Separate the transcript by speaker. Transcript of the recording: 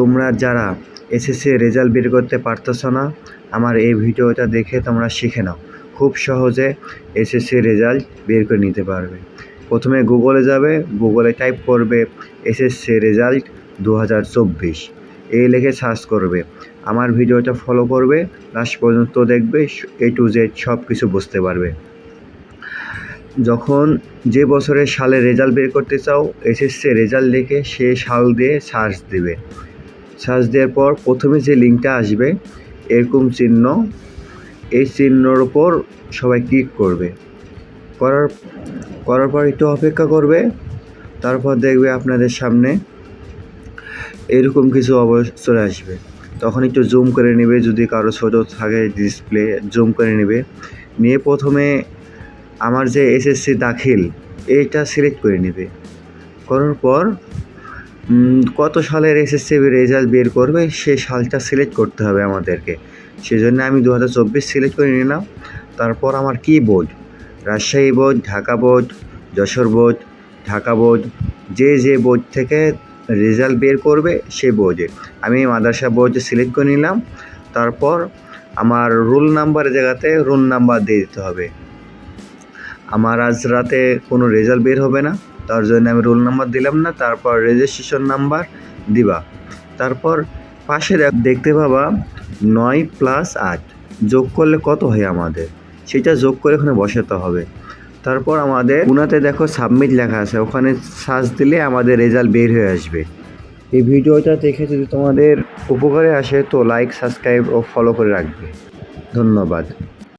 Speaker 1: তোমরা যারা SSC result বের করতে পারতেছ না, আমার এই ভিডিওটা দেখে তোমরা শিখে নাও। খুব সহজে এসএসসি রেজাল্ট বের করে নিতে পারবে। প্রথমে গুগলে যাবে গুগলে টাইপ করবে এসএসসি রেজাল্ট দু হাজার চব্বিশ। এই লেখে সার্চ করবে। আমার ভিডিওটা ফলো করবে লাস্ট পর্যন্ত দেখবে এ টু জেড সব কিছু বুঝতে পারবে। যখন যে বছরের সালে রেজাল্ট বের করতে চাও এসএসসি রেজাল্ট লিখে সে সাল দিয়ে সার্চ দেবে। সার্চ দেওয়ার পর প্রথমে যে লিঙ্কটা আসবে, এরকম চিহ্ন, এই চিহ্নর ওপর সবাই ক্লিক করবে। করার করার পর একটু অপেক্ষা করবে, তারপর দেখবে আপনাদের সামনে এরকম কিছু অবস্থা চলে আসবে। তখন একটু জুম করে নেবে, যদি কারও ছোটো থাকে ডিসপ্লে জুম করে নেবে। নিয়ে প্রথমে আমার যে এসএসসি দাখিল, এটা সিলেক্ট করে নেবে। করার পর কত সালের এসএসসি রেজাল্ট বের করবে সেই সালটা সিলেক্ট করতে হবে আমাদেরকে। সেজন্য আমি দু হাজার চব্বিশ সিলেক্ট করে নিলাম। তারপর আমার কি board? Rajshahi board, Dhaka board, Jessore board, Dhaka board, যে যে বোর্ড থেকে রেজাল্ট বের করবে সে বোর্ডে। আমি মাদ্রাসা বোর্ডে সিলেক্ট করে নিলাম। তারপর আমার রোল নাম্বারের জায়গাতে রোল নাম্বার দিয়ে দিতে হবে। আমার আজ রাতে কোনো রেজাল্ট বের হবে না। তার জন্য আমি রোল নাম্বার দিলাম না, তারপর রেজিস্ট্রেশন নাম্বার দিবা। তারপর পাশে দেখ- দেখতে পাবা নয় প্লাস আট, যোগ করলে কত হয় আমাদের? সেটা যোগ করে ওখানে বসাতে হবে। তারপর আমাদের উনাতে দেখো সাবমিট লেখা আছে, ওখানে সার্চ দিলে আমাদের রেজাল্ট বের হয়ে আসবে। এই ভিডিওটা দেখে যদি তোমাদের উপকারে আসে তো লাইক সাবস্ক্রাইব ও ফলো করে রাখবে। ধন্যবাদ।